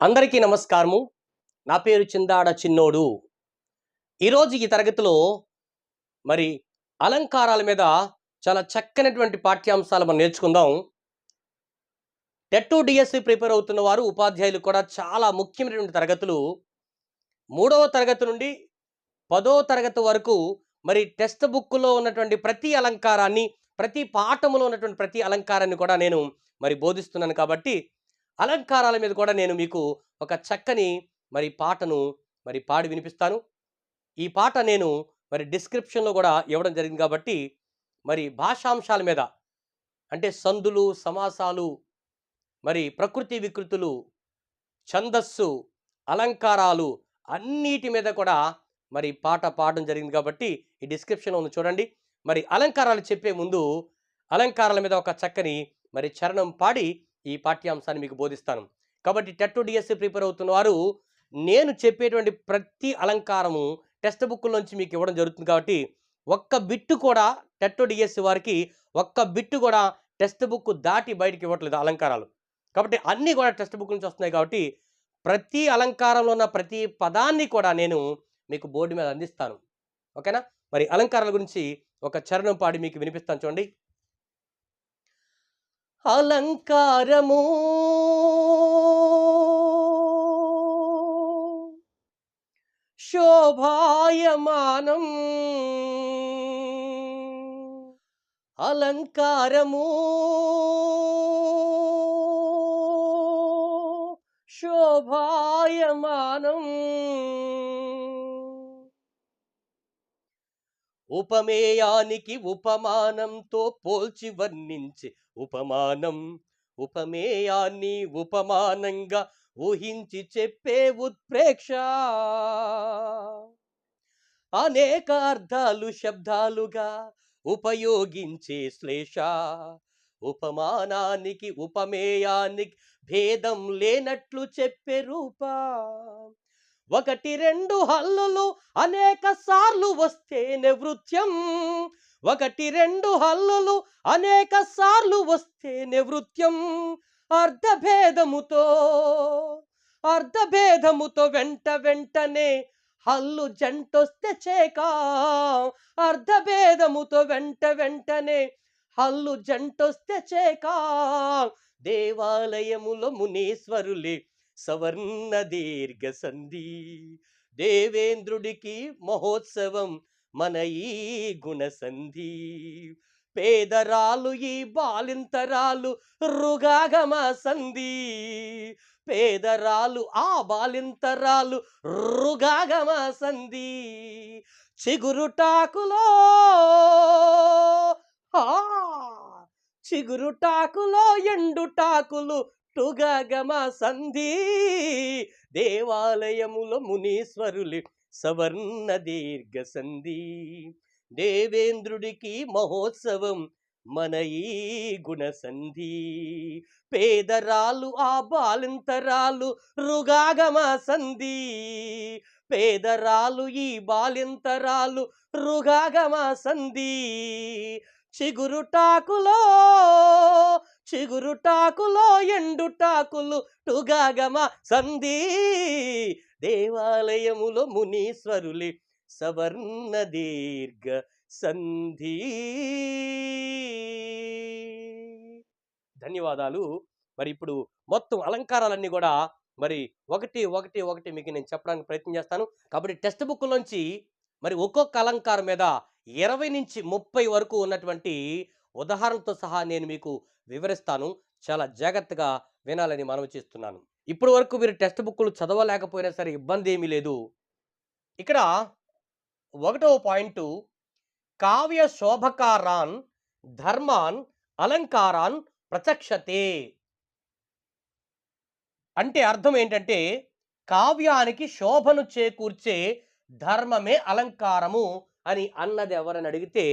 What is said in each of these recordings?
అందరికీ నమస్కారము. నా పేరు చిందాడ చిన్నోడు. ఈరోజు ఈ తరగతిలో మరి అలంకారాల మీద చాలా చక్కనటువంటి పాఠ్యాంశాలు మనం నేర్చుకుందాం. టెట్టు డిఎస్సి ప్రిపేర్ అవుతున్న వారు ఉపాధ్యాయులు కూడా చాలా ముఖ్యమైనటువంటి తరగతులు. మూడవ తరగతి నుండి పదో తరగతి వరకు మరి టెక్స్ట్ బుక్లో ఉన్నటువంటి ప్రతి అలంకారాన్ని ప్రతి పాఠములో ఉన్నటువంటి ప్రతి అలంకారాన్ని కూడా నేను మరి బోధిస్తున్నాను కాబట్టి అలంకారాల మీద కూడా నేను మీకు ఒక చక్కని మరి పాటను మరి పాడి వినిపిస్తాను. ఈ పాట నేను మరి డిస్క్రిప్షన్లో కూడా ఇవ్వడం జరిగింది కాబట్టి మరి భాషాంశాల మీద అంటే సందులు సమాసాలు మరి ప్రకృతి వికృతులు ఛందస్సు అలంకారాలు అన్నిటి మీద కూడా మరి పాట పాడడం జరిగింది కాబట్టి ఈ డిస్క్రిప్షన్లో ఉంది చూడండి. మరి అలంకారాలు చెప్పే ముందు అలంకారాల మీద ఒక చక్కని మరి చరణం పాడి ఈ పాఠ్యాంశాన్ని మీకు బోధిస్తాను. కాబట్టి టెట్ డిఎస్సి ప్రిపేర్ అవుతున్న వారు నేను చెప్పేటువంటి ప్రతి అలంకారము టెక్స్ట్ బుక్లోంచి మీకు ఇవ్వడం జరుగుతుంది కాబట్టి ఒక్క బిట్టు కూడా టెట్ డిఎస్సి వారికి ఒక్క బిట్టు కూడా టెక్స్ట్ బుక్ దాటి బయటికి ఇవ్వట్లేదు అలంకారాలు. కాబట్టి అన్నీ కూడా టెక్స్ట్ బుక్ నుంచి వస్తున్నాయి కాబట్టి ప్రతి అలంకారంలో ఉన్న ప్రతి పదాన్ని కూడా నేను మీకు బోర్డు మీద అందిస్తాను. ఓకేనా? మరి అలంకారాల గురించి ఒక చరణం పాడి మీకు వినిపిస్తాను చూడండి. అలంకారము. శోభాయమానం. అలంకారము. శోభాయమానం. ఉపమేయానికి ఉపమానంతో పోల్చి వర్ణించే ఉపమానం. ఉపమేయాన్ని ఉపమానంగా ఊహించి చెప్పే ఉత్ప్రేక్ష. అనేక అర్థాలు శబ్దాలుగా ఉపయోగించే శ్లేష. ఉపమానానికి ఉపమేయానికి భేదం లేనట్లు చెప్పే రూపా. ఒకటి రెండు హల్లులు అనేక సార్లు వస్తే నివృత్యం. ఒకటి రెండు హల్లులు అనేక సార్లు వస్తే నివృత్యం. అర్ధభేదముతో అర్ధభేదముతో వెంట వెంటనే హల్లు జంటొస్తే చేకా. అర్ధభేదముతో వెంట వెంటనే హల్లు జంటొస్తే చేకా. దేవాలయములో మునీశ్వరులే సవర్ణ దీర్ఘ సంధి. దేవేంద్రుడికి మహోత్సవం మన ఈ గుణసంధి పేదరాలు ఈ బాలింతరాలు రుగాగమ సంధి. పేదరాలు ఆ బాలింతరాలు రుగాగమ సంధి. చిగురుటాకులో ఆ చిగురుటాకులో ఎండుటాకులు టుగగమ సంధి? దేవాలయముల మునీశ్వరులు సవర్ణ దీర్ఘ సంధి. దేవేంద్రుడికి మహోత్సవం మన ఈ గుణసంధి పేదరాలు ఆ బాలింతరాలు రుగాగమ సంధి. పేదరాలు ఈ బాలింతరాలు రుగాగమ సంధి. చిగురుటాకులో చిగురుటాకులో ఎండుటాకులు టుగాగమ సంధి. దేవాలయములో మునీశ్వరులే సవర్ణ దీర్ఘ సంధి. ధన్యవాదాలు. మరి ఇప్పుడు మొత్తం అలంకారాలన్నీ కూడా మరి ఒకటి ఒకటి ఒకటి మీకు నేను చెప్పడానికి ప్రయత్నం చేస్తాను. కాబట్టి టెక్స్ట్ బుక్లోంచి మరి ఒక్కొక్క అలంకారం మీద ఇరవై నుంచి ముప్పై వరకు ఉన్నటువంటి ఉదాహరణతో సహా నేను మీకు వివరిస్తాను. చాలా జాగ్రత్తగా వినాలని మనవి చేస్తున్నాను. ఇప్పటి వరకు మీరు టెక్స్ట్ బుక్లు చదవలేకపోయినా సరే ఇబ్బంది ఏమీ లేదు. ఇక్కడ ఒకటవ పాయింట్ కావ్య శోభకారాన్ ధర్మాన్ అలంకారాన్ ప్రచక్షతే అంటే అర్థం ఏంటంటే కావ్యానికి శోభను చేకూర్చే ధర్మమే అలంకారము అని అన్నది ఎవరని అడిగితే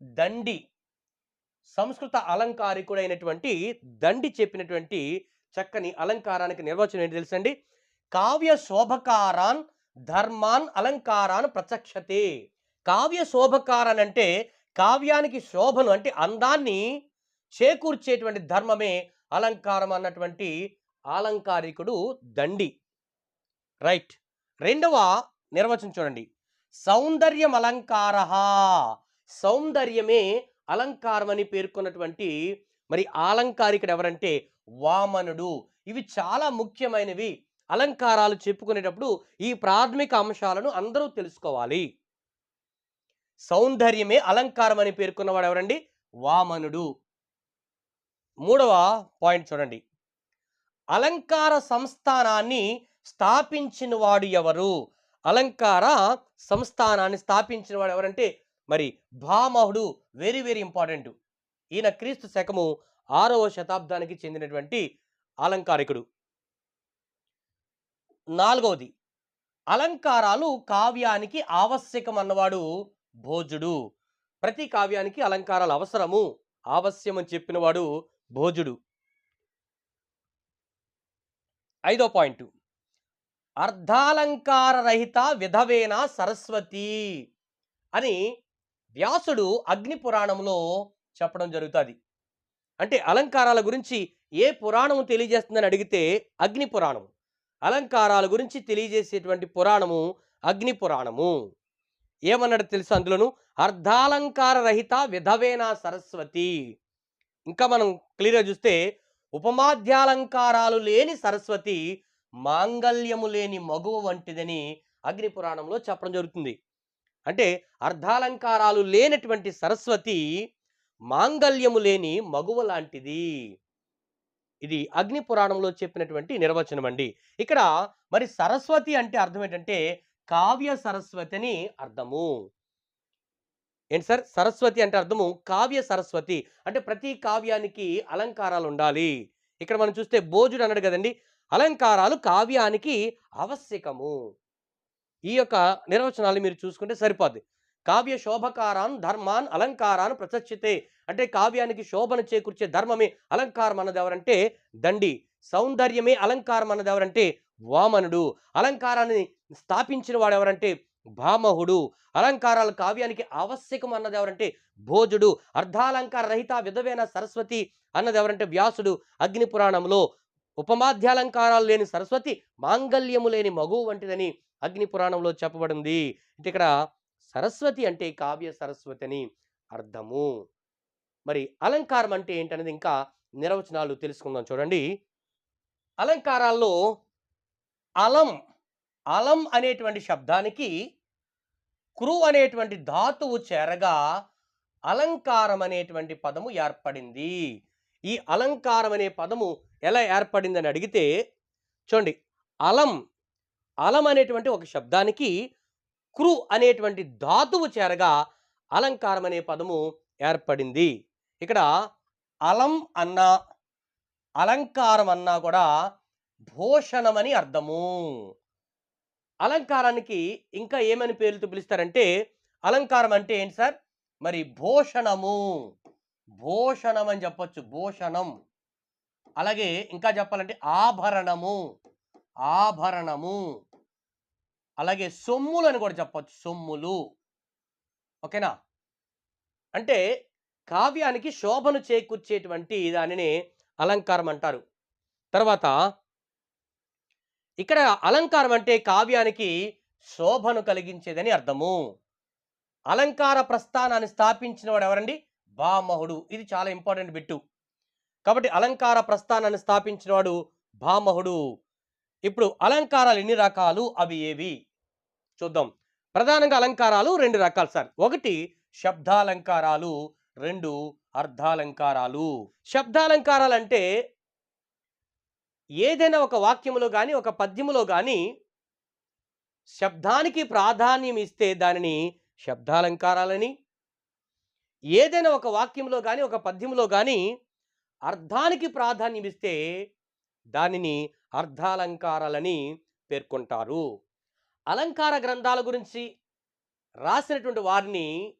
దండి సంస్కృత అలంకారికుడైనటువంటి దండి చెప్పినటువంటి చక్కని అలంకారానికి నిర్వచనం ఏంటి తెలుసండి? కావ్య శోభకారాన్ ధర్మాన్ అలంకారాన్ ప్రత్యక్షతే. కావ్య శోభకారాన్ అంటే కావ్యానికి శోభను అంటే అందాన్ని చేకూర్చేటువంటి ధర్మమే అలంకారం అన్నటువంటి అలంకారికుడు దండి. రైట్. రెండవ నిర్వచనం చూడండి. సౌందర్యం అలంకార సౌందర్యమే అలంకారం అని పేర్కొన్నటువంటి మరి ఆలంకారికుడు ఎవరంటే వామనుడు. ఇవి చాలా ముఖ్యమైనవి. అలంకారాలు చెప్పుకునేటప్పుడు ఈ ప్రాథమిక అంశాలను అందరూ తెలుసుకోవాలి. సౌందర్యమే అలంకారం అని పేర్కొన్నవాడు ఎవరండి వామనుడు. మూడవ పాయింట్ చూడండి. అలంకార సంస్థానాన్ని స్థాపించిన వాడు ఎవరు? అలంకార సంస్థానాన్ని స్థాపించిన వాడు ఎవరంటే మరి భామహుడు వెరీ వెరీ ఇంపార్టెంట్ ఈయన క్రీస్తు శకము ఆరవ శతాబ్దానికి చెందినటువంటి అలంకారికుడు. నాలుగవది అలంకారాలు కావ్యానికి ఆవశ్యకం అన్నవాడు భోజుడు. ప్రతి కావ్యానికి అలంకారాలు అవసరము ఆవశ్యం అని చెప్పినవాడు భోజుడు. ఐదో పాయింట్ అర్ధాలంకార రహిత విధవేన సరస్వతి అని వ్యాసుడు అగ్ని పురాణంలో చెప్పడం జరుగుతుంది. అంటే అలంకారాల గురించి ఏ పురాణము తెలియజేస్తుందని అడిగితే అగ్ని పురాణము. అలంకారాల గురించి తెలియజేసేటువంటి పురాణము అగ్ని పురాణము. ఏమన్నాడు తెలుసు అందులోను? అర్ధాలంకార రహిత విధవేనా సరస్వతి. ఇంకా మనం క్లియర్గా చూస్తే ఉపమాధ్యాలంకారాలు లేని సరస్వతి మాంగల్యము లేని మగువ వంటిదని అగ్ని పురాణంలో చెప్పడం జరుగుతుంది. అంటే అర్ధాలంకారాలు లేనటువంటి సరస్వతి మాంగల్యము లేని మగువ లాంటిది. ఇది అగ్ని పురాణంలో చెప్పినటువంటి నిర్వచనం అండి. ఇక్కడ మరి సరస్వతి అంటే అర్థం ఏంటంటే కావ్య సరస్వతి అని అర్థము. ఏంటి సార్? సరస్వతి అంటే అర్థము కావ్య సరస్వతి. అంటే ప్రతి కావ్యానికి అలంకారాలు ఉండాలి. ఇక్కడ మనం చూస్తే భోజుడు అన్నాడు కదండి. అలంకారాలు కావ్యానికి ఆవశ్యకము. ఈ యొక్క నిర్వచనాలు మీరు చూసుకుంటే సరిపోద్ది. కావ్య శోభకారాన్ ధర్మాన్ అలంకారాన్ ప్రచచ్చితే. అంటే కావ్యానికి శోభను చేకూర్చే ధర్మమే అలంకారం అన్నది ఎవరంటే దండి. సౌందర్యమే అలంకారం అన్నది ఎవరంటే వామనుడు. అలంకారాన్ని స్థాపించిన వాడు ఎవరంటే భామహుడు అలంకారాలు కావ్యానికి ఆవశ్యకం అన్నది ఎవరంటే భోజుడు. అర్ధాలంకార రహిత విధవైన సరస్వతి అన్నది ఎవరంటే వ్యాసుడు. అగ్ని పురాణంలో ఉపమాధ్యాలంకారాలు లేని సరస్వతి మాంగల్యము లేని మగువు వంటిదని అగ్ని పురాణంలో చెప్పబడింది. అంటే ఇక్కడ సరస్వతి అంటే కావ్య సరస్వతి అని అర్థము. మరి అలంకారం అంటే ఏంటనేది ఇంకా నిర్వచనాలు తెలుసుకుందాం చూడండి. అలంకారాల్లో అలం అలం అనేటువంటి శబ్దానికి క్రు అనేటువంటి ధాతువు చేరగా అలంకారం అనేటువంటి పదము ఏర్పడింది. ఈ అలంకారం అనే పదము ఎలా ఏర్పడిందని అడిగితే చూడండి అలం అలం అనేటువంటి ఒక శబ్దానికి క్రు అనేటువంటి ధాతువు చేరగా అలంకారం అనే పదము ఏర్పడింది. ఇక్కడ అలం అన్నా అలంకారం అన్నా కూడా భూషణమని అర్థము. అలంకారానికి ఇంకా ఏమని పేర్లతో పిలుస్తారంటే అలంకారం అంటే ఏంటి సార్? మరి భూషణము. భూషణం అని చెప్పొచ్చు భూషణం. అలాగే ఇంకా చెప్పాలంటే ఆభరణము. ఆభరణము. అలాగే సొమ్ములు అని కూడా చెప్పచ్చు. సొమ్ములు. ఓకేనా? అంటే కావ్యానికి శోభను చేకూర్చేటువంటి దానిని అలంకారం అంటారు. తర్వాత ఇక్కడ అలంకారం అంటే కావ్యానికి శోభను కలిగించేదని అర్థము. అలంకార ప్రస్థానాన్ని స్థాపించిన వాడు ఎవరండి? భామహుడు ఇది చాలా ఇంపార్టెంట్ బిట్టు. కాబట్టి అలంకార ప్రస్థానాన్ని స్థాపించిన వాడు భామహుడు ఇప్పుడు అలంకారాలు ఎన్ని రకాలు? అవి ఏవి? చూద్దాం. ప్రధానంగా అలంకారాలు రెండు రకాలు సార్. ఒకటి శబ్దాలంకారాలు రెండు అర్ధాలంకారాలు. శబ్దాలంకారాలు అంటే ఏదైనా ఒక వాక్యములో కానీ ఒక పద్యములో కానీ శబ్దానికి ప్రాధాన్యం ఇస్తే దానిని శబ్దాలంకారాలని ఏదైనా ఒక వాక్యంలో కానీ ఒక పద్యంలో కానీ అర్థానికి ప్రాధాన్యం ఇస్తే దానిని అర్ధాలంకారాలని పేర్కొంటారు. అలంకార గ్రంథాల గురించి రాసినటువంటి వారిని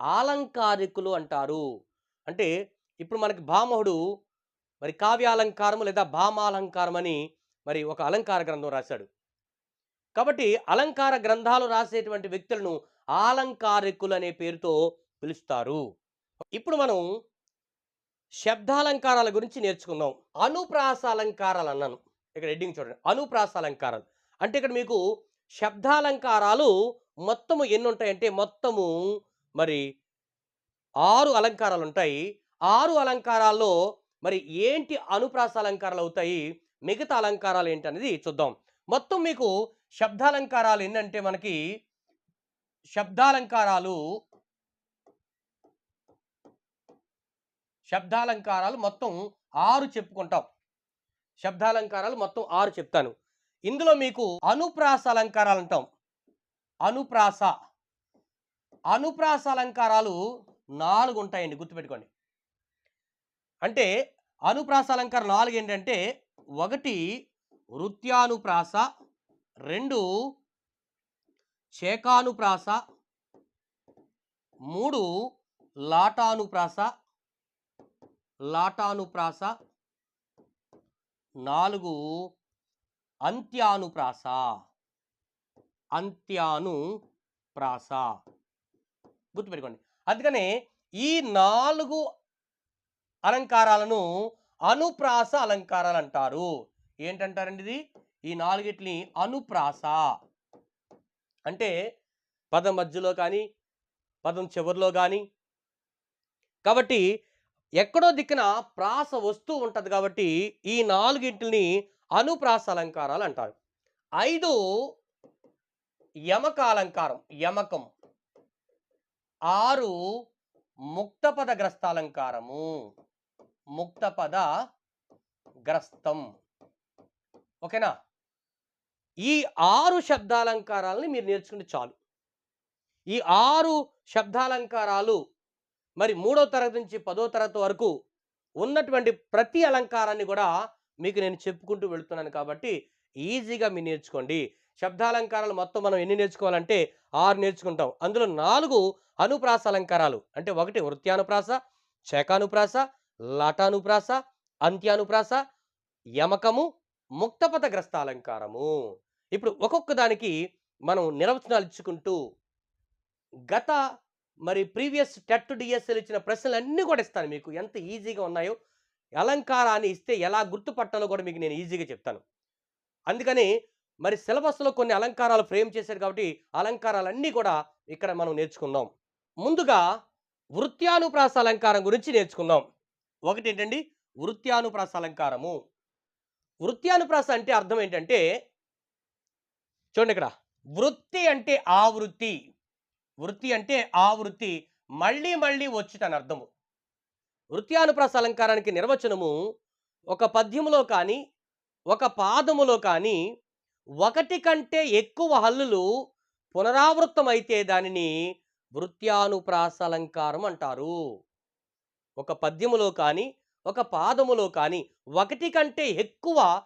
ఆలంకారికులు అంటారు. అంటే ఇప్పుడు మనకి భామహుడు మరి కావ్యాలంకారము లేదా భామాలంకారం అని మరి ఒక అలంకార గ్రంథం రాశాడు. కాబట్టి అలంకార గ్రంథాలు రాసేటువంటి వ్యక్తులను ఆలంకారికులు అనే పేరుతో పిలుస్తారు. ఇప్పుడు మనం శబ్దాలంకారాల గురించి నేర్చుకుందాం. అనుప్రాస అలంకారాలు అన్నాను. ఇక్కడ హెడ్డింగ్ చూడండి. అనుప్రాస అలంకారాలు అంటే ఇక్కడ మీకు శబ్దాలంకారాలు మొత్తము ఎన్ని ఉంటాయంటే మొత్తము మరి ఆరు అలంకారాలు ఉంటాయి ఆరు అలంకారాల్లో మరి ఏంటి అనుప్రాస అలంకారాలు అవుతాయి? మిగతా అలంకారాలు ఏంటి అనేది చూద్దాం. మొత్తం మీకు శబ్దాలంకారాలు ఏంటంటే మనకి శబ్దాలంకారాలు శబ్దాలంకారాలు మొత్తం ఆరు చెప్పుకుంటాం. శబ్దాలంకారాలు మొత్తం ఆరు చెప్తాను. ఇందులో మీకు అనుప్రాస అలంకారాలు అంటాం అనుప్రాస. అనుప్రాస అలంకారాలు నాలుగు ఉంటాయండి గుర్తుపెట్టుకోండి. అంటే అనుప్రాస అలంకారం నాలుగు ఏంటంటే ఒకటి వృత్యానుప్రాస రెండు చేకానుప్రాస మూడు లాటానుప్రాస లాటానుప్రాస నాలుగు అంత్యానుప్రాస. అంత్యానుప్రాస. గుర్తుపెట్టుకోండి. అందుకనే ఈ నాలుగు అలంకారాలను అనుప్రాస అలంకారాలు అంటారు ఏంటంటారండి ఇది ఈ నాలుగిటిని అనుప్రాస. అంటే పదం మధ్యలో కానీ పదం చివరిలో కానీ. కాబట్టి ఎక్కడో దిక్కున ప్రాస వస్తూ ఉంటుంది కాబట్టి ఈ నాలుగింటిని అనుప్రాస అలంకారాలు అంటారు ఐదు యమక అలంకారం యమకం. ఆరు ముక్తపద గ్రస్తాలంకారము ముక్తపద గ్రస్తం ఓకేనా? ఈ ఆరు శబ్దాలంకారాలని మీరు నేర్చుకుంటే చాలు. ఈ ఆరు శబ్దాలంకారాలు మరి మూడో తరగతి నుంచి పదో తరగతి వరకు ఉన్నటువంటి ప్రతి అలంకారాన్ని కూడా మీకు నేను చెప్పుకుంటూ వెళ్తున్నాను కాబట్టి ఈజీగా మీరు నేర్చుకోండి. శబ్దాలంకారాలు మొత్తం మనం ఎన్ని నేర్చుకోవాలంటే ఆరు నేర్చుకుంటాం. అందులో నాలుగు అనుప్రాస అలంకారాలు. అంటే ఒకటి వృత్యానుప్రాస చకానుప్రాస లాటానుప్రాస అంత్యానుప్రాస యమకము ముక్తపథగ్రస్త అలంకారము. ఇప్పుడు ఒక్కొక్క దానికి మనం నిర్వచనాలు ఇచ్చుకుంటూ గత మరి ప్రీవియస్ టెట్ డిఎస్ఎల్ ఇచ్చిన ప్రశ్నలు అన్నీ కూడా ఇస్తాను మీకు. ఎంత ఈజీగా ఉన్నాయో అలంకారాన్ని ఇస్తే ఎలా గుర్తుపట్టాలో కూడా మీకు నేను ఈజీగా చెప్తాను. అందుకని మరి సిలబస్లో కొన్ని అలంకారాలు ఫ్రేమ్ చేశారు కాబట్టి అలంకారాలన్నీ కూడా ఇక్కడ మనం నేర్చుకుందాం. ముందుగా వృత్యానుప్రాస అలంకారం గురించి నేర్చుకుందాం. ఒకటి ఏంటండి వృత్యానుప్రాస అలంకారము. వృత్యానుప్రాస అంటే అర్థం ఏంటంటే చూడండి ఇక్కడ వృత్తి అంటే ఆవృత్తి. వృత్తి అంటే ఆవృత్తి. మళ్ళీ మళ్ళీ మళ్ళీ వచ్చుటని అర్థము. వృత్యానుప్రాస అలంకారానికి నిర్వచనము ఒక పద్యములో కానీ ఒక పాదములో కానీ ఒకటి కంటే ఎక్కువ హల్లులు పునరావృత్తమైతే దానిని వృత్యానుప్రాస అలంకారం అంటారు. ఒక పద్యములో కానీ ఒక పాదములో కానీ ఒకటి కంటే ఎక్కువ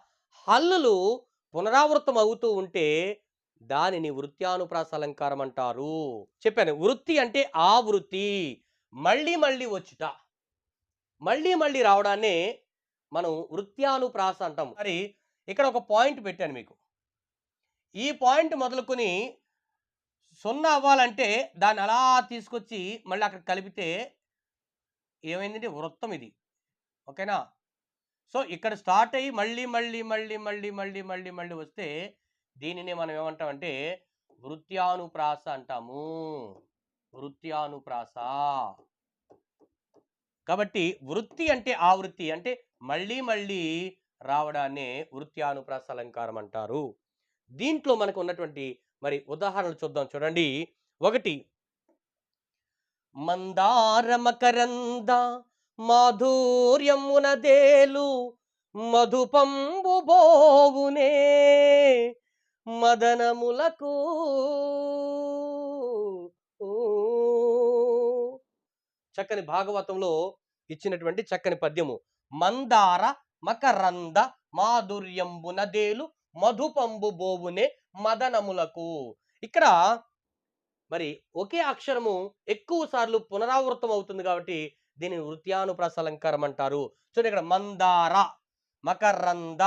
హల్లులు పునరావృతం అవుతూ ఉంటే దానిని వృత్యానుప్రాస అలంకారం అంటారు. చెప్పాను వృత్తి అంటే ఆ వృత్తి మళ్ళీ మళ్ళీ వచ్చుట. మళ్ళీ మళ్ళీ రావడాన్నే మనం వృత్యానుప్రాస అంటాం. మరి ఇక్కడ ఒక పాయింట్ పెట్టాను మీకు. ఈ పాయింట్ మొదలుకొని సున్నా అవ్వాలంటే దాన్ని అలా తీసుకొచ్చి మళ్ళీ అక్కడ కలిపితే ఏమైందంటే వృత్తం ఇది. ఓకేనా? సో ఇక్కడ స్టార్ట్ అయ్యి మళ్ళీ మళ్ళీ మళ్ళీ మళ్ళీ మళ్ళీ మళ్ళీ మళ్ళీ వస్తే దీనిని మనం ఏమంటామంటే వృత్యానుప్రాస అంటాము. వృత్యానుప్రాస కాబట్టి వృత్తి అంటే ఆ వృత్తి. అంటే మళ్ళీ మళ్ళీ రావడాన్నే వృత్యానుప్రాస అలంకారం అంటారు. దీంట్లో మనకు ఉన్నటువంటి మరి ఉదాహరణలు చూద్దాం చూడండి. ఒకటి మందార మకరంద మాధుర్యమునదేలు మధుపంబు బోవునే మదనములకు చక్కని భాగవతంలో ఇచ్చినటువంటి చక్కని పద్యము. మందార మకరంద మాధుర్యంబునదేలు మధుపంబు బోవునే మదనములకు. ఇక్కడ మరి ఒకే అక్షరము ఎక్కువ సార్లు పునరావృతం అవుతుంది కాబట్టి దీనిని వృత్యానుప్రాస అలంకారం అంటారు. చూడండి ఇక్కడ మందార మకరంద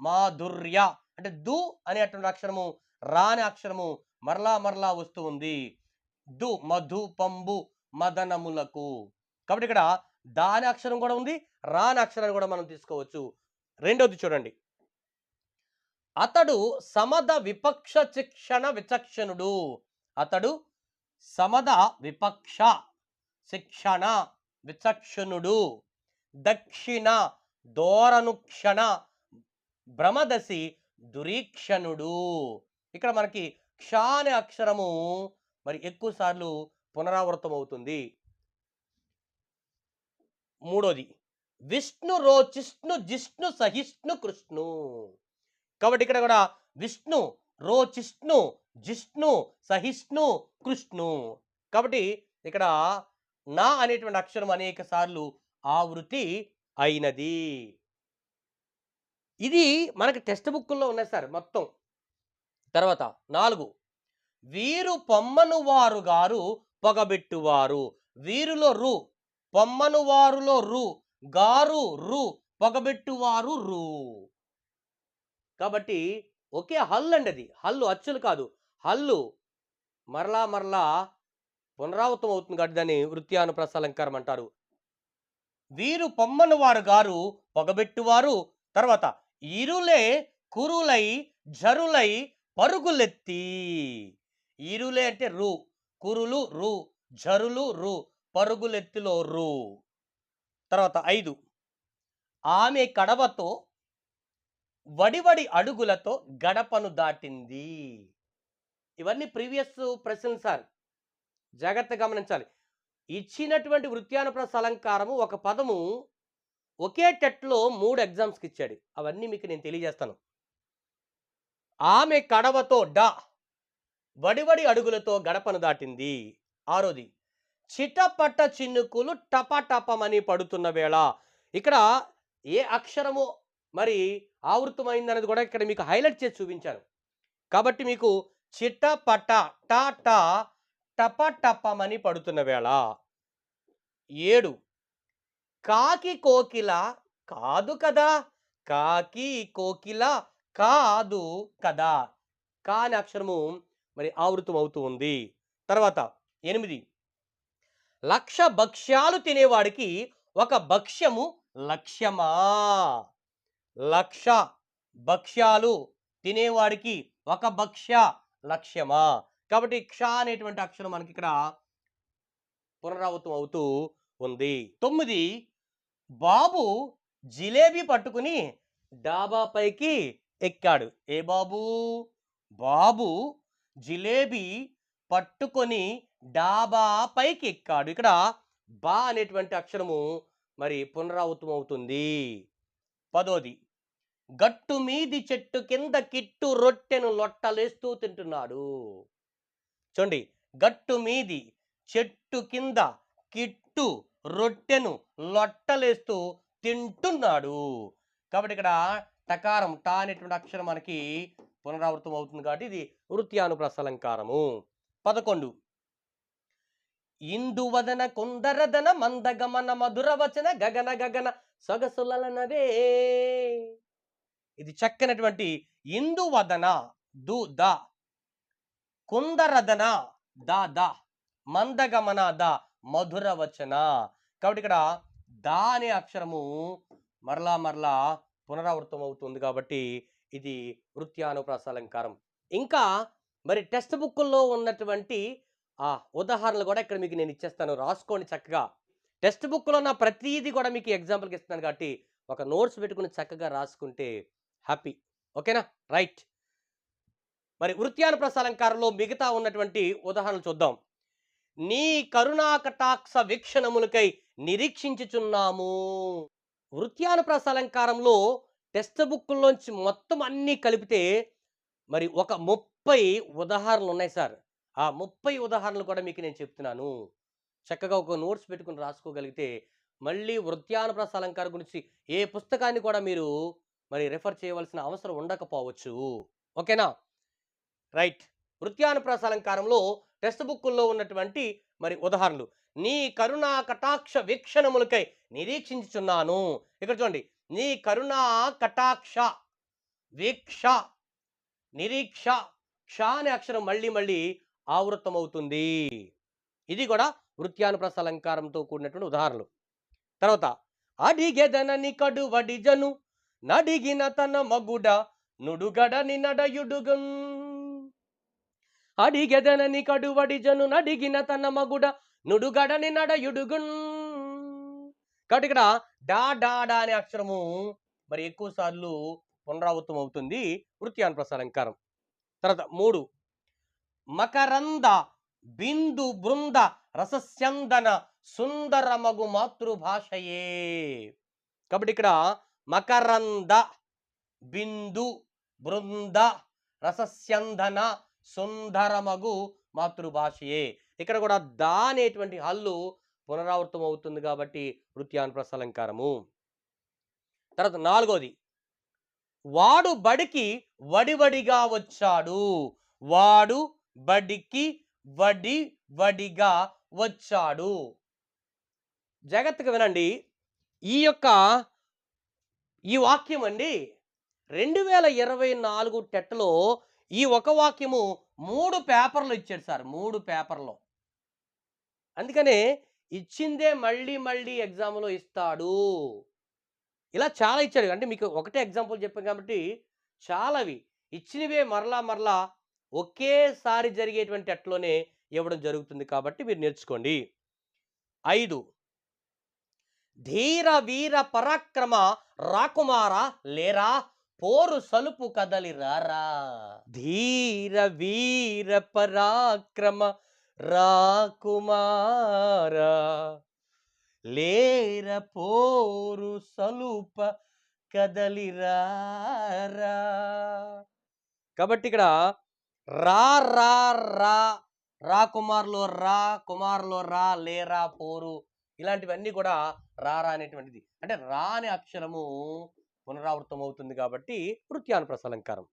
మాధుర్య అంటే దు అనేటువంటి అక్షరము రా అనే అక్షరము మరలా మరలా వస్తూ ఉంది. దు మధు పంబు మదనములకు. కాబట్టి ఇక్కడ దాని అక్షరం కూడా ఉంది రాని అక్షరాన్ని కూడా మనం తీసుకోవచ్చు. రెండోది చూడండి. అతడు సమద విపక్ష శిక్షణ విచక్షణుడు. అతడు సమద విపక్ష శిక్షణ విచక్షణుడు. దక్షిణ దోరనుక్షణ భ్రమదశి దురీక్షణుడు. ఇక్కడ మనకి క్ష అనే అక్షరము మరి ఎక్కువ సార్లు పునరావృతం అవుతుంది. మూడోది విష్ణు రోచిష్ణు జిష్ణు సహిష్ణు కృష్ణు. కాబట్టి ఇక్కడ కూడా విష్ణు రోచిష్ణు జిష్ణు సహిష్ణు కృష్ణు. కాబట్టి ఇక్కడ నా అనేటువంటి అక్షరం అనేక సార్లు ఆవృతి అయినది. ఇది మనకి టెక్స్ట్ బుక్కుల్లో ఉన్నాయి సార్ మొత్తం. తర్వాత నాలుగు వీరు పొమ్మను వారు గారు పొగబెట్టువారు. వీరులో రు పొమ్మను వారులో రు గారు రు పొగబెట్టువారు రు. కాబట్టి ఒకే హల్లు అండి అది హల్లు అచ్చులు కాదు. హల్లు మరలా మరలా పునరావృతం అవుతుంది కాబట్టి దాన్ని వృత్యానుప్రసాలంకారం అంటారు. వీరు పొమ్మను వారు గారు పొగబెట్టువారు. తర్వాత ఇరులే కురులై జరులై పరుగులెత్తి. ఇరులే అంటే రు. కురులు రు జరులు రు పరుగులెత్తిలో రు. తర్వాత ఐదు. ఆమె కడవతో వడివడి అడుగులతో గడపను దాటింది. ఇవన్నీ ప్రీవియస్ ప్రశ్నలు సార్. జాగ్రత్త గమనించాలి. ఇచ్చినటువంటి వృత్యానుప్రాస అలంకారము ఒక పదము ఒకే టెట్లో మూడు ఎగ్జామ్స్కి ఇచ్చాడు. అవన్నీ మీకు నేను తెలియజేస్తాను. ఆమె కడవతో డా వడివడి అడుగులతో గడపను దాటింది. ఆరోది చిటపట్ట చిన్నుకులు టపటపమని పడుతున్న వేళ ఇక్కడ ఏ అక్షరము మరి ఆవృతమైందన్నది కూడా ఇక్కడ మీకు హైలైట్ చేసి చూపించాను. కాబట్టి మీకు చిటపట టాట టపటపమని పడుతున్న వేళ. ఏడు కాకి కోకిల కాదు కదా కాకి కోకిల కాదు కదా. కాని అక్షరము మరి ఆవృతం అవుతూ ఉంది. తర్వాత ఎనిమిది. లక్ష భక్ష్యాలు తినేవాడికి ఒక భక్ష్యము లక్ష్యమా? లక్ష భక్ష్యాలు తినేవాడికి ఒక భక్ష్య లక్ష్యమా? కాబట్టి క్ష అనేటువంటి అక్షరం మనకి ఇక్కడ పునరావృతం అవుతూ ఉంది. తొమ్మిది. బాబు జిలేబీ పట్టుకుని డాబాపైకి ఎక్కాడు. ఏ బాబు? బాబు జిలేబీ పట్టుకొని డాబా పైకి ఎక్కాడు ఇక్కడ బా అనేటువంటి అక్షరము మరి పునరావృతం అవుతుంది పదోది గట్టు మీది చెట్టు కింద కిట్టు రొట్టెను లొట్టలేస్తూ తింటున్నాడు. చూడండి గట్టు మీది చెట్టు కింద కిట్టు రొట్టెను లొట్టలేస్తూ తింటున్నాడు. కాబట్టి ఇక్కడ టకారం టా అనేటువంటి అక్షరం మనకి పునరావృతం అవుతుంది కాబట్టి ఇది వృత్యానుప్రసలంకారము. పదకొండు. ఇందువదన కొందరదన మందగమన మధురవచన గగన గగన సొగసులనవే ఇది చక్కనటువంటి ఇందువదన దు ద. కుందరదన ద ద. మందగమన ద మధురవచన కాబట్టి ఇక్కడ దా అనే అక్షరము మరలా మరలా పునరావృతం అవుతుంది కాబట్టి ఇది వృత్యానుప్రాసాలంకారం. ఇంకా మరి టెక్స్ట్ బుక్కుల్లో ఉన్నటువంటి ఆ ఉదాహరణలు కూడా ఇక్కడ మీకు నేను ఇచ్చేస్తాను. రాసుకోండి చక్కగా. టెక్స్ట్ బుక్లో ఉన్న ప్రతిదీ కూడా మీకు ఎగ్జాంపుల్కి ఇస్తున్నాను కాబట్టి ఒక నోట్స్ పెట్టుకుని చక్కగా రాసుకుంటే హ్యాపీ. ఓకేనా? రైట్. మరి వృత్యానుప్రసాలంకారంలో మిగతా ఉన్నటువంటి ఉదాహరణలు చూద్దాం. నీ కరుణా కటాక్ష వీక్షణములకై నిరీక్షించుచున్నాము. వృత్యానుప్రసాలంకారంలో టెక్స్ట్ బుక్లోంచి మొత్తం అన్నీ కలిపితే మరి ఒక ముప్పై ఉదాహరణలు ఉన్నాయి సార్. ఆ ముప్పై ఉదాహరణలు కూడా మీకు నేను చెప్తున్నాను. చక్కగా ఒక నోట్స్ పెట్టుకుని రాసుకోగలిగితే మళ్ళీ వృత్యానుప్రస అలంకారం గురించి ఏ పుస్తకాన్ని కూడా మీరు మరి రెఫర్ చేయవలసిన అవసరం ఉండకపోవచ్చు. ఓకేనా? రైట్. వృత్యానుప్రస అలంకారంలో టెక్స్ట్ బుక్కుల్లో ఉన్నటువంటి మరి ఉదాహరణలు. నీ కరుణా కటాక్ష వీక్షణములకై నిరీక్షించుచున్నాను. ఇక్కడ చూడండి. నీ కరుణా కటాక్ష వీక్ష నిరీక్ష క్ష అనే అక్షరం మళ్ళీ మళ్ళీ ఆవృత్తమవుతుంది ఇది కూడా వృత్యానుప్రస అలంకారంతో కూడినటువంటి ఉదాహరణలు. తర్వాత అడిగెదనని కడువడి జను నడిగిన తన మగుడ నుడుగడని నడయుడుగన్ అడిగెదనని కడువడి జను నడిగిన తన మగుడ నుడుగడని నడయుడుగున్ కాబట్టి ఇక్కడ డా డా డా అనే అక్షరము మరి ఎక్కువ సార్లు పునరావృతం అవుతుంది వృత్యానుప్రస ప్రసారంకారం తర్వాత మూడు మకరంద బిందు బృంద రసస్యందన సుందరమగు మాతృభాషయే. కాబట్టి ఇక్కడ మకరంద బిందు బృంద రసస్యందన సుందరమగు మాతృభాషయే. ఇక్కడ కూడా దా అనేటువంటి హల్లు పునరావృతం అవుతుంది కాబట్టి వృత్యానుప్రస అలంకారము తర్వాత నాలుగోది వాడు బడికి వడివడిగా వచ్చాడు. వాడు బడికి వడి వడిగా వచ్చాడు. జాగ్రత్తగా వినండి ఈ యొక్క ఈ వాక్యం అండి రెండు వేల ఇరవై నాలుగు టెట్లో ఈ ఒక వాక్యము మూడు పేపర్లు ఇచ్చాడు సార్ మూడు పేపర్లో. అందుకనే ఇచ్చిందే మళ్ళీ మళ్ళీ ఎగ్జామ్లో ఇస్తాడు. ఇలా చాలా ఇచ్చాడు. అంటే మీకు ఒకటే ఎగ్జాంపుల్ చెప్పాను కాబట్టి చాలావి. ఇచ్చినవే మరలా మరలా ఒకేసారి జరిగేటువంటి అట్లోనే ఇవ్వడం జరుగుతుంది కాబట్టి మీరు నేర్చుకోండి. ఐదు. ధీర వీర పరాక్రమ రాకుమార లేరా? పోరు సలుపు కదలి రారా? ధీర వీర పరాక్రమ రాకుమారా లేర పోరు సలుప కదలిరారా కాబట్టి ఇక్కడ రా రా రా రా కుమార్లో రా కుమార్లో రా లేరా పోరు ఇలాంటివన్నీ కూడా రా రా అనేటువంటిది. అంటే రా అనే అక్షరము పునరావృతం అవుతుంది కాబట్టి వృత్యానుప్రస ప్రసలంకారం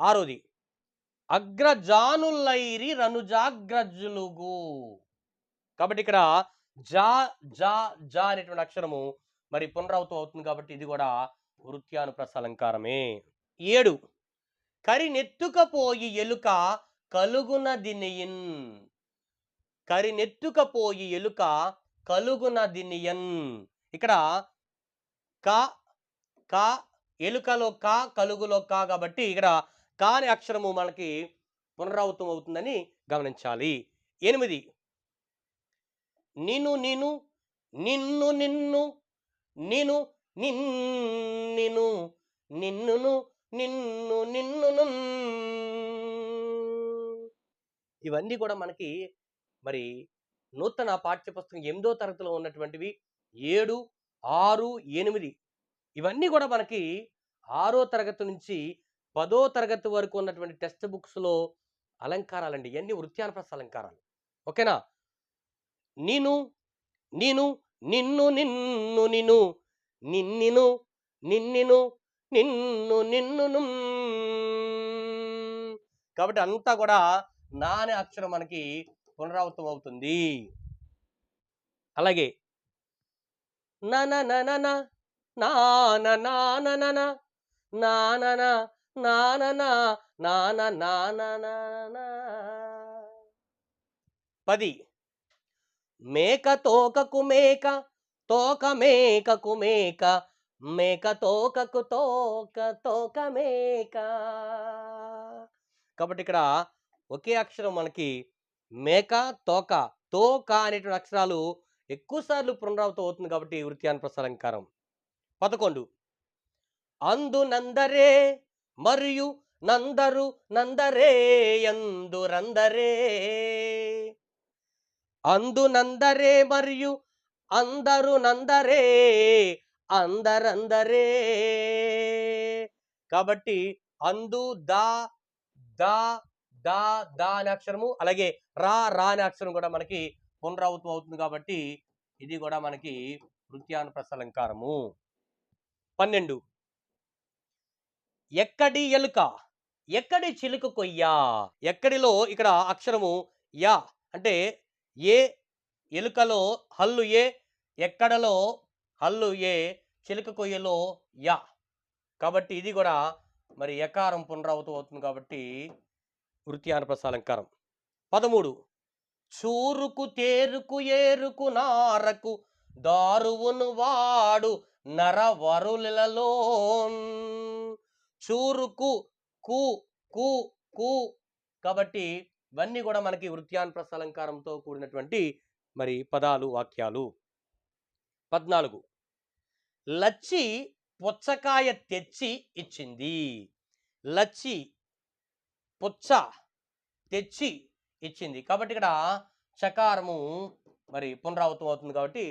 ఆరోది అగ్రజానులైరి రనుజాగ్రజులుగు. కాబట్టి ఇక్కడ జా జా జా అనేటువంటి అక్షరము మరి పునరావృతం అవుతుంది కాబట్టి ఇది కూడా వృత్యానుప్రస అలంకారమే ఏడు కరినెత్తుకపోయి ఎలుక కలుగున దినియన్ కరినెత్తుకపోయి ఎలుక కలుగున దినియన్ ఇక్కడ క క ఎలుకలో క కలుగులో కా కాబట్టి ఇక్కడ కాని అక్షరము మనకి పునరావృతం అవుతుందని గమనించాలి. ఎనిమిది. నిను నిను నిన్ను నిన్ను నిను నిన్ను నిన్నును నిన్ను నిన్నును ఇవన్నీ కూడా మనకి మరి నూతన పాఠ్యపుస్తకం ఎనిమిదో తరగతిలో ఉన్నటువంటివి ఏడు ఆరు ఎనిమిది. ఇవన్నీ కూడా మనకి ఆరో తరగతి నుంచి పదో తరగతి వరకు ఉన్నటువంటి టెక్స్ట్ బుక్స్లో అలంకారాలండి ఇవన్నీ వృత్యానుప్రస్థ అలంకారాలు ఓకేనా నేను నేను నిన్ను నిన్ను నిన్ను నిన్నిను నిన్నిను నిన్ను నిన్నును కాబట్టి అంతా కూడా నా అనే అక్షరం మనకి పునరావృతం అవుతుంది అలాగే నన నన నాన నా నా నాన నాన నాన పది. మేక తోకకు మేక తోక మేకకు మేక మేక తోకకు తోక తోక మేక. కాబట్టి ఇక్కడ ఒకే అక్షరం మనకి మేక తోక తోక అనేటువంటి అక్షరాలు ఎక్కువసార్లు పునరావృతం అవుతుంది కాబట్టి వృత్యానుప్రస ప్రసారంకారం పదకొండు. అందు నందరే మరియు నందరు నందరే ఎందురందరే అందు నందరే మరియు అందరు నందరే అందరందరే కాబట్టి అందు దా దా దా దా అనే అక్షరము అలాగే రా రా అనే అక్షరం కూడా మనకి పునరావృతం అవుతుంది కాబట్టి ఇది కూడా మనకి వృత్యానుప్రస ప్రసలంకారము పన్నెండు. ఎక్కడి ఎలుక? ఎక్కడి చిలుక కొయ్యా? ఎక్కడిలో ఇక్కడ అక్షరము యా? అంటే ఏ ఎలుకలో హల్లు ఏ ఎక్కడలో హల్లు ఏ చిలుక కొయ్యలో యా. కాబట్టి ఇది కూడా మరి ఎకారం పునరావృతం అవుతుంది కాబట్టి వృత్తి అనుప్రసాలంకారం పదమూడు. చూరుకు తేరుకు ఏరుకు నారకు దారువును వాడు నరవరులలో చూరుకు కు కు కు కాబట్టి ఇవన్నీ కూడా మనకి వృత్యాన్ప్రస్థ అలంకారంతో కూడినటువంటి మరి పదాలు వాక్యాలు. పద్నాలుగు. లచ్చి పుచ్చకాయ తెచ్చి ఇచ్చింది. లచ్చి పుచ్చ తెచ్చి ఇచ్చింది. కాబట్టి ఇక్కడ చకారము మరి పునరావృతం అవుతుంది కాబట్టి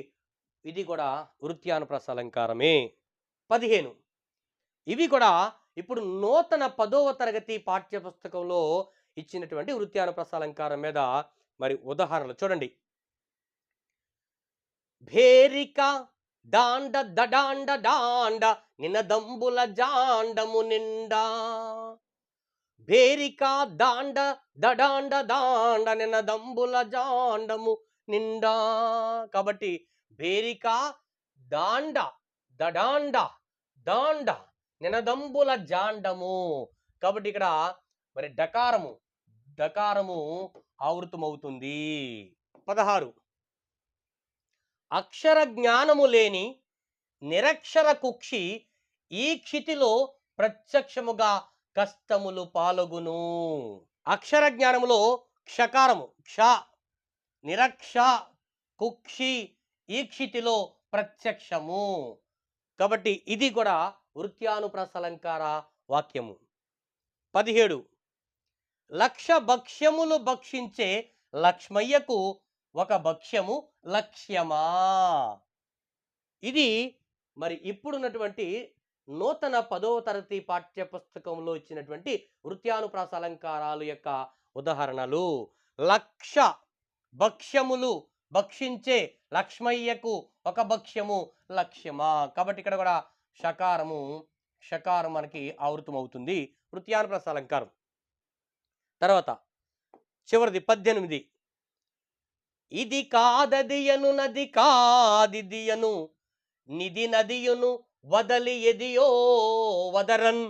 ఇది కూడా వృత్యానుప్రస అలంకారమే పదిహేను. ఇవి కూడా ఇప్పుడు నూతన పదవ తరగతి పాఠ్యపుస్తకంలో ఇచ్చినటువంటి వృత్యానుప్రస అలంకారం మీద మరి ఉదాహరణలు చూడండి. భేరిక దాండ దడాండ డాండ నినదంబుల జాండము నిండా. భేరిక దాండ దడాండ దాండ నినదంబుల జాండము నిండా. కాబట్టి భేరిక దాండ దడాండ దాండ నినదంబుల జాండము. కాబట్టి ఇక్కడ మరి డకారము డకారము ఆవృతమవుతుంది. పదహారు. అక్షర జ్ఞానము లేని నిరక్షర కుక్షి ఈ క్షితిలో ప్రత్యక్షముగా కష్టములు పాల్గొను. అక్షర జ్ఞానములో క్షకారము క్ష నిరక్ష కుక్షి ఈ క్షితిలో ప్రత్యక్షము. కాబట్టి ఇది కూడా వృత్యానుప్రసలంకార వాక్యము. పదిహేడు. లక్ష భక్ష్యములు భక్షించే లక్ష్మయ్యకు ఒక భక్ష్యము లక్ష్యమా? ఇది మరి ఇప్పుడున్నటువంటి నూతన పదవ తరగతి పాఠ్య పుస్తకంలో ఇచ్చినటువంటి వృత్యానుప్రాస అలంకారాలు యొక్క ఉదాహరణలు. లక్ష భక్ష్యములు భక్షించే లక్ష్మయ్యకు ఒక భక్ష్యము లక్ష్యమా? కాబట్టి ఇక్కడ కూడా షకారము షకారం మనకి ఆవృతం అవుతుంది వృత్యానుప్రాస అలంకారం తర్వాత చివరిది పద్దెనిమిది. ఇది కాదదియను నది కాదిదియను నిధి నదియును వదలి ఎదియో వదరన్.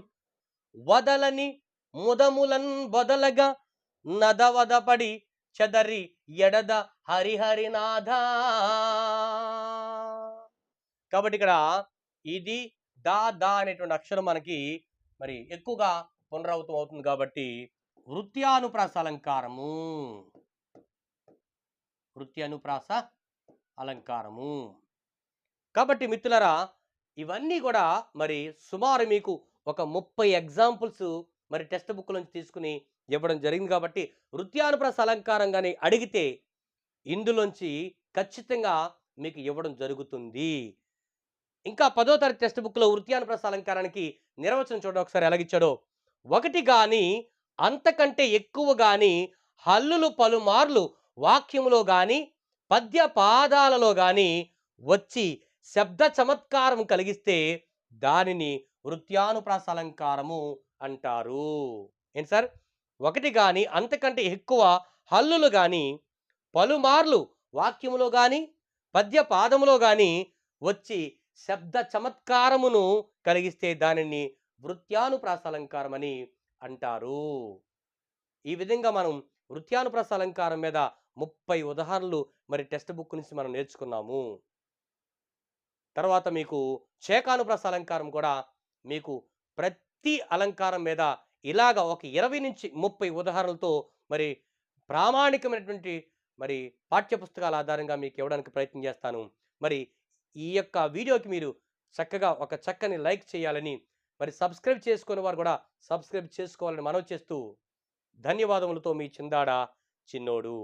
వదలని ముదములన్ బొదలగా నదవదపడి చెదరి ఎడద హరిహరినాథ. కాబట్టి ఇక్కడ ఇది దా దా అనేటువంటి అక్షరం మనకి మరి ఎక్కువగా పునరావృతం అవుతుంది కాబట్టి వృత్యానుప్రాస అలంకారము వృత్యానుప్రాస అలంకారము. కాబట్టి మిత్రులరా ఇవన్నీ కూడా మరి సుమారు మీకు ఒక ముప్పై ఎగ్జాంపుల్స్ మరి టెక్స్ట్ బుక్ నుంచి తీసుకుని ఇవ్వడం జరిగింది కాబట్టి వృత్యానుప్రాస అలంకారం కానీ అడిగితే ఇందులోంచి ఖచ్చితంగా మీకు ఇవ్వడం జరుగుతుంది. ఇంకా పదో తరగతి టెక్స్ట్ బుక్లో వృత్యానుప్రాస అలంకారానికి నిర్వచనం చూడండి ఒకసారి ఎలాగిచ్చాడో ఒకటి కానీ అంతకంటే ఎక్కువ కానీ హల్లులు పలుమార్లు వాక్యములో కానీ పద్య పాదాలలో కానీ వచ్చి శబ్ద చమత్కారం కలిగిస్తే దానిని వృత్యానుప్రాస అలంకారము అంటారు. ఏంటి సార్? ఒకటి కానీ అంతకంటే ఎక్కువ హల్లులు కానీ పలుమార్లు వాక్యములో కానీ పద్య పాదములో కానీ వచ్చి శబ్ద చమత్కారమును కలిగిస్తే దానిని వృత్యానుప్రాస అలంకారం అని అంటారు. ఈ విధంగా మనం వృత్యానుప్రాస అలంకారం మీద ముప్పై ఉదాహరణలు మరి టెక్స్ట్ బుక్ నుంచి మనం నేర్చుకున్నాము. తర్వాత మీకు చేకానుప్రాస అలంకారం కూడా మీకు ప్రతి అలంకారం మీద ఇలాగ ఒక ఇరవై నుంచి ముప్పై ఉదాహరణలతో మరి ప్రామాణికమైనటువంటి మరి పాఠ్యపుస్తకాల ఆధారంగా మీకు ఇవ్వడానికి ప్రయత్నం చేస్తాను. మరి ఈ యొక్క వీడియోకి మీరు చక్కగా ఒక చక్కని లైక్ చేయాలని మరి సబ్స్క్రైబ్ చేసుకున్న వారు కూడా సబ్స్క్రైబ్ చేసుకోవాలని మనవి చేస్తూ ధన్యవాదములతో మీ చిందాడ చిన్నోడు.